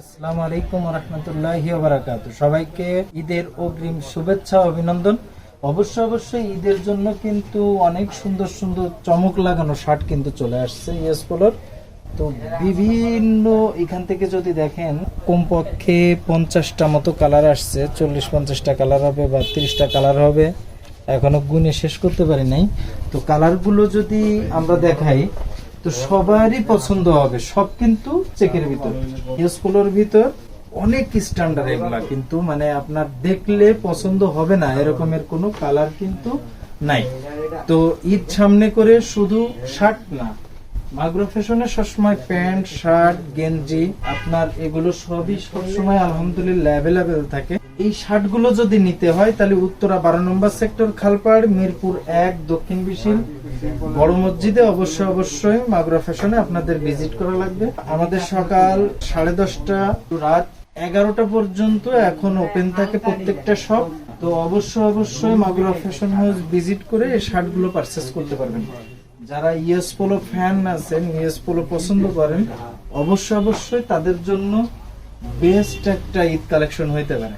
আসসালামু আলাইকুম রহমতুল্লাহি বারাকাতু সবাইকে ঈদের অগ্রিম শুভেচ্ছা, অভিনন্দন। অবশ্য অবশ্যই ঈদের জন্য কিন্তু অনেক সুন্দর সুন্দর চমক লাগানো শার্ট কিন্তু চলে আসছে ইয়েস পোলোর। তো বিভিন্ন এখান থেকে যদি দেখেন, কমপক্ষে পঞ্চাশটা মতো কালার আসছে, চল্লিশ, পঞ্চাশটা কালার হবে বা তিরিশটা কালার হবে। এখনও গুনে শেষ করতে পারি নাই। তো কালারগুলো যদি আমরা দেখাই তো সবারই পছন্দ হবে। সব কিন্তু চেকের ভিতর। স্কুলের ভিতর অনেক স্ট্যান্ডার্ড এগুলা কিন্তু মানে আপনার দেখলে পছন্দ হবে না। এরকমের কোনো কালার কিন্তু নাই। তো ঈদ সামনে করে শুধু শার্ট না মাইক্রো ফ্যাশনে সবসময় প্যান্ট, শার্ট, গেঞ্জি, আপনার এগুলো সবই সবসময় আলহামদুলিল্লাহ অ্যাভেলেবেল থাকে। এই শার্টগুলো যদি নিতে হয়, তাহলে উত্তরা বারো নম্বর সেক্টর, খালপাড়, মিরপুর এক, দক্ষিণ বিশিল, বড় মসজিদে অবশ্যই অবশ্যই মাগুরা ফ্যাশনে আপনাদের ভিজিট করা লাগবে। আমাদের সকাল সাড়ে দশটা রাত এগারোটা পর্যন্ত এখন ওপেন থাকে প্রত্যেকটা শপ তো অবশ্যই অবশ্যই মাগুরা ফ্যাশন হাউস ভিজিট করে এই শার্টগুলো পারচেস করতে পারবেন। যারা ইয়েস পোলো ফ্যান আছেন, ইয়েস পোলো পছন্দ করেন অবশ্যই অবশ্যই তাদের জন্য বেস্ট একটা ঈদ কালেকশন হইতে পারে।